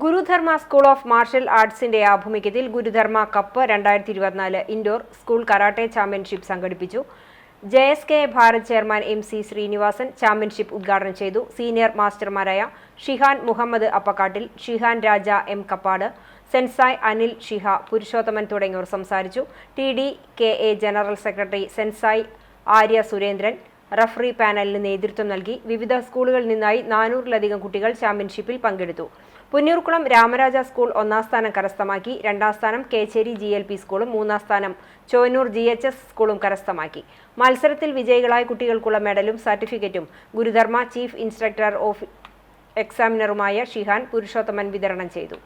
Gurudharma school of martial ആർട്സിന്റെ ആഭിമുഖ്യത്തിൽ Gurudharma cup രണ്ടായിരത്തി ഇരുപത്തിനാല് ഇൻഡോർ സ്കൂൾ കരാട്ടെ ചാമ്പ്യൻഷിപ്പ് സംഘടിപ്പിച്ചു. J S K Bharat chairman M C Srinivasan championship ഉദ്ഘാടനം ചെയ്തു. സീനിയർ മാസ്റ്റർമാരായ ഷിഹാൻ മുഹമ്മദ് അപ്പക്കാട്ടിൽ ഷിഹാൻ രാജ എം കപ്പാട് സെൻസായ് അനിൽ ഷിഹ പുരുഷോത്തമൻ തുടങ്ങിയവർ സംസാരിച്ചു. T D K A general secretary sensei Arya Surendran referee പാനലിന് നേതൃത്വം നൽകി. വിവിധ സ്കൂളുകളിൽ നിന്നായി നാനൂറിലധികം കുട്ടികൾ ചാമ്പ്യൻഷിപ്പിൽ പങ്കെടുത്തു. പുന്നൂർക്കുളം രാമരാജ സ്കൂൾ ഒന്നാം സ്ഥാനം കരസ്ഥമാക്കി. രണ്ടാം സ്ഥാനം കേച്ചേരി ജി എൽ പി സ്കൂളും മൂന്നാം സ്ഥാനം ചോന്നൂർ ജി എച്ച് എസ് സ്കൂളും കരസ്ഥമാക്കി. മത്സരത്തിൽ വിജയികളായ കുട്ടികൾക്കുള്ള മെഡലും സർട്ടിഫിക്കറ്റും ഗുരുധർമ്മ ചീഫ് ഇൻസ്ട്രക്ടർ ഓഫ് എക്സാമിനറുമായ ഷിഹാൻ പുരുഷോത്തമൻ വിതരണം ചെയ്തു.